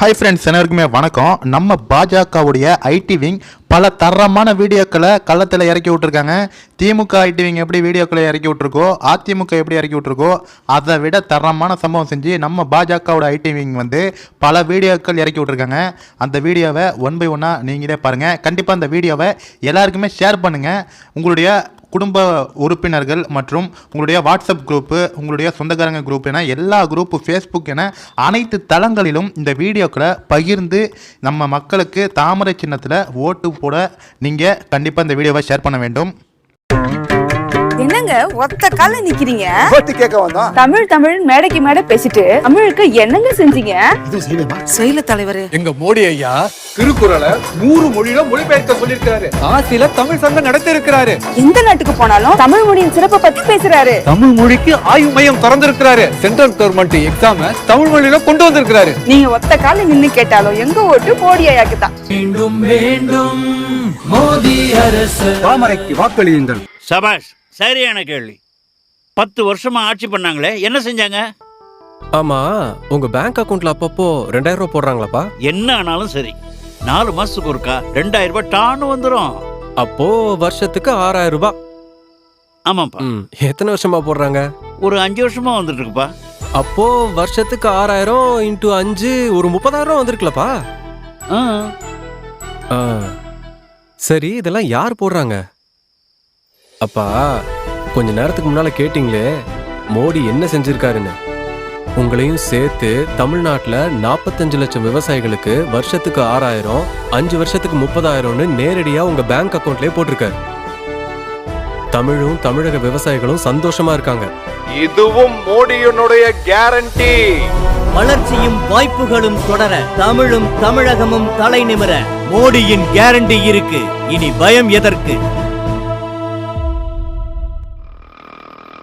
Hi friends எல்லாருக்குமே வணக்கம். நம்ம பாஜகவுடைய ஐடி விங் பல தரமான வீடியோக்களை களத்தில் இறக்கி விட்டுருக்காங்க. திமுக ஐடி விங் எப்படி வீடியோக்களை இறக்கி விட்ருக்கோ அதிமுக எப்படி இறக்கி விட்ருக்கோ அதை விட தரமான சம்பவம் செஞ்சு நம்ம பாஜகவோட ஐடி விங் வந்து பல வீடியோக்கள் இறக்கி விட்ருக்காங்க அந்த வீடியோவை ஒன் பை ஒன்னாக நீங்களே பாருங்கள் கண்டிப்பாக அந்த வீடியோவை எல்லாருக்குமே ஷேர் பண்ணுங்கள் உங்களுடைய குடும்ப உறுப்பினர்கள் மற்றும் உங்களுடைய வாட்ஸ்அப் குரூப்பு உங்களுடைய சொந்தக்காரங்க குரூப் என எல்லா குரூப்பு ஃபேஸ்புக் என அனைத்து தளங்களிலும் இந்த வீடியோக்களை பகிர்ந்து நம்ம மக்களுக்கு தாமரை சின்னத்தில் ஓட்டு போட நீங்கள் கண்டிப்பாக இந்த வீடியோவை ஷேர் பண்ண வேண்டும். என்னங்க ஒத்த கால நிக்கிறீங்க? ஓட்டு கேட்க வந்தோம் தமிழ் தமிழ் மேடைக்கு மேடை பேசிட்டு தமிழுக்கு என்னங்க செஞ்சீங்க? செயல தலைவர். எங்க மோடி ஐயா திருக்குறளை நூறு மொழியில மொழிபெயர்க்க சொல்லியிருக்காரு. காசில தமிழ் சங்கம் நடத்தி இருக்கிறாரு எந்த நாட்டுக்கு போனாலும் தமிழ் மொழியின் சிறப்பை பத்தி பேசுறாரு. தமிழ் மொழிக்கு ஆய்வு மையம் திறந்திருக்கிறாரு. சென்ட்ரல் கவர்மெண்ட் எக்ஸாம தமிழ் மொழியில கொண்டு வந்திருக்கிறாரு. நீங்க ஒத்த கால நின்னு கேட்டாலும் எங்க ஓட்டு மோடி ஐயாக்கு தான். தாமரைக்கு வாக்களியுங்கள். சபாஷ் சரியான கேள்வி. பத்து வருஷமா ஆட்சி பண்ணாங்களே என்ன செஞ்சாங்க? ஆமா உங்க பேங்க் அக்கவுண்ட்ல அப்பப்போ ரெண்டாயிரம் ரூபாய் போடுறாங்களாப்பா? என்ன ஆனாலும் சரி நாலு மாசத்துக்கு ஒருக்கா ரெண்டாயிரம் ரூபாய் டான்னு வந்துடும் அப்போ வருஷத்துக்கு ஆறாயிரம் ரூபாய். ஆமாப்பா. ம், எத்தனை வருஷமா போடுறாங்க? ஒரு அஞ்சு வருஷமா வந்துட்டு இருக்குப்பா அப்போ வருஷத்துக்கு ஆறாயிரம் இன்டூ அஞ்சு ஒரு முப்பதாயிரம் வந்திருக்குலப்பா? ஆ, ஆ. சரி இதெல்லாம் யார் போடுறாங்க? அப்பா கொஞ்ச நேரத்துக்கு முன்னால கேட்டீங்களே மோடி என்ன செஞ்சிருக்காருன்னு. உங்களையும் சேர்த்து தமிழ்நாட்டுல நாற்பத்தஞ்சு லட்சம் விவசாயிகளுக்கு வருஷத்துக்கு ஆறாயிரம் அஞ்சு வருஷத்துக்கு முப்பதாயிரம்னு நேரடியா உங்க பேங்க் அக்கவுண்ட்லயே போட்டிருக்காரு. தமிழும் தமிழக விவசாயிகளும் சந்தோஷமா இருக்காங்க. இதுவும் மோடியினுடைய கேரண்டி வளர்ச்சியும் வாய்ப்புகளும் தொடர தமிழும் தமிழகமும் தலை நிமிர மோடியின் கேரண்டி இருக்கு. இனி பயம் எதற்கு?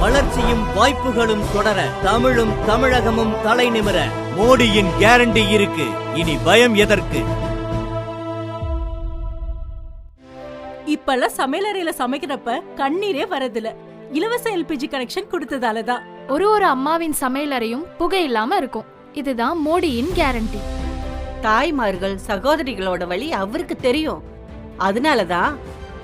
வளர்ச்சியும் வாய்ப்புகளும் தொடர தமிழும் தமிழகமும் தலை நிமிர மோடியின் கேரண்டி இருக்கு. இனி பயம் எதற்கு? இப்பெல்லாம் சமையலறையில சமைக்கிறப்ப கண்ணீரே வரதில்ல. இலவச எல்பிஜி கனெக்ஷன் கொடுத்ததால தான் ஒரு ஒரு அம்மாவின் சமையலறையும் புகை இல்லாம இருக்கும். இதுதான் மோடியின் கேரண்டி தாய்மார்கள் சகோதரிகளோட வழி அவருக்கு தெரியும். அதனாலதான்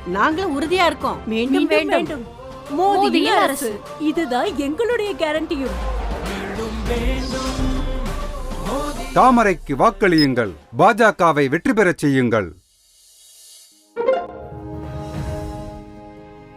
நாங்களும் உறுதியா இருக்கோம். மீண்டும் வேண்டும். மோதியின் அரசு. இதுதான் எங்களுடைய கேரண்டியும். தாமரைக்கு வாக்களியுங்கள். பாஜகவை வெற்றி பெறச் செய்யுங்கள்.